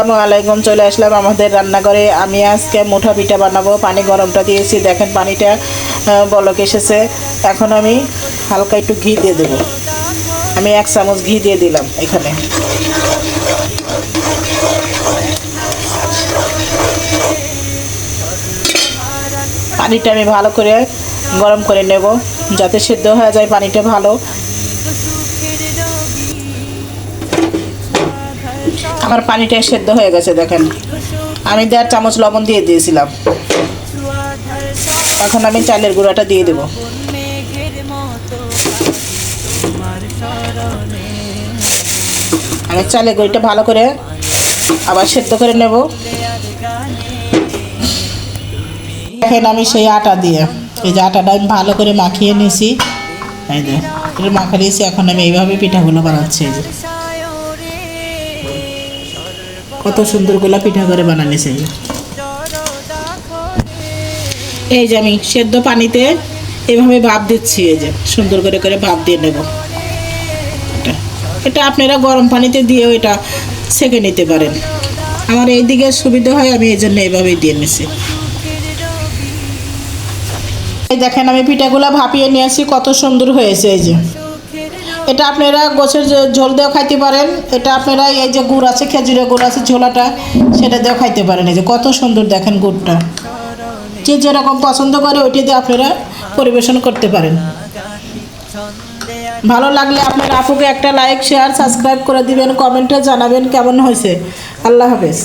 আসসালামু আলাইকুম, চলে আসলাম আমাদের রান্নাঘরে। আমি আজকে মুঠা পিঠা বানাবো। পানি গরমটা দিয়েছি। দেখেন পানিটা বলক এসেছে। এখন আমি হালকা একটু ঘি দিয়ে দেবো। আমি এক চামচ ঘি দিয়ে দিলাম এখানে। পানিটা আমি ভালো করে গরম করে নেব। যাতে সেদ্ধ হয়ে যায় পানিটা ভালো। আমার পানিটা সেদ্ধ হয়ে গেছে, দেখেন। আমি দেড় চামচ লবণ দিয়ে দিয়েছিলাম। এখন আমি চালের গুঁড়াটা দিয়ে দেবো। আমি চালের গুঁড়িটা ভালো করে আবার সেদ্ধ করে নেব। দেখেন আমি সেই আটা দিয়ে, এই যে আটাটা আমি ভালো করে মাখিয়ে নিয়েছি। এই যে মাখা নিয়েছি, এখন আমি এইভাবে পিঠাগুলো বানাচ্ছি, এই যে। কত সুন্দর গোলা পিঠা করে বানানিছে এই যে আমি সেদ্ধ পানিতে এভাবে ভাপ দিচ্ছি, এই যে সুন্দর করে করে ভাপ দিয়ে নেব। এটা এটা আপনারা গরম পানিতে দিয়েও এটা সেকে নিতে পারেন। আমার এই দিকে সুবিধা হয়, আমি এই জন্য এইভাবেই দিয়ে নিছি। দেখেন আমি পিঠাগুলা ভাপিয়ে নিয়ে আসি, কত সুন্দর হয়েছে এই যে। এটা আপনারা গোছের ঝোল দিয়েও খাইতে পারেন। এটা আপনারা এই যে গুড় আছে, খেজুরের গুড় আছে, ঝোলাটা, সেটা দিয়েও খাইতে পারেন। এই যে কত সুন্দর দেখেন গুড়টা। যে যেরকম পছন্দ করে, ওইটি দিয়ে আপনারা পরিবেশন করতে পারেন। ভালো লাগলে আপনার আপুকে একটা লাইক শেয়ার সাবস্ক্রাইব করে দিবেন, কমেন্টে জানাবেন কেমন হয়েছে। আল্লাহ হাফেজ।